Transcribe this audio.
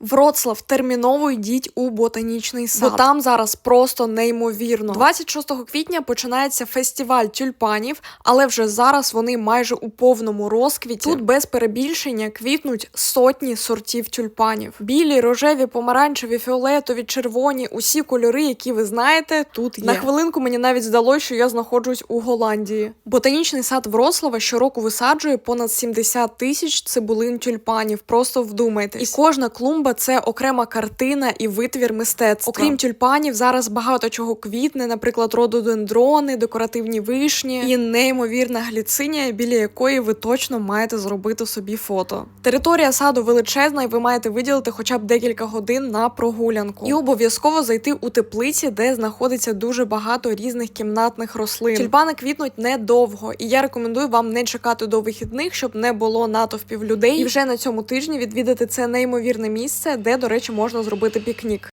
Вроцлав, терміново йдіть у ботанічний сад. Бо там зараз просто неймовірно. 26 квітня починається фестиваль тюльпанів, але вже зараз вони майже у повному розквіті. Тут без перебільшення квітнуть сотні сортів тюльпанів. Білі, рожеві, помаранчеві, фіолетові, червоні, усі кольори, які ви знаєте, тут є. На хвилинку мені навіть здалося, що я знаходжусь у Голландії. Ботанічний сад Вроцлава щороку висаджує понад 70 тисяч цибулин тюльпанів. Просто вдумайтесь. І кожна клумба це окрема картина і витвір мистецтва. Окрім тюльпанів, зараз багато чого квітне, наприклад, рододендрони, декоративні вишні і неймовірна гліцинія, біля якої ви точно маєте зробити собі фото. Територія саду величезна, і ви маєте виділити хоча б декілька годин на прогулянку. І обов'язково зайти у теплиці, де знаходиться дуже багато різних кімнатних рослин. Тюльпани квітнуть недовго, і я рекомендую вам не чекати до вихідних, щоб не було натовпів людей. І вже на цьому тижні відвідати це неймовірне місце, де, до речі, можна зробити пікнік.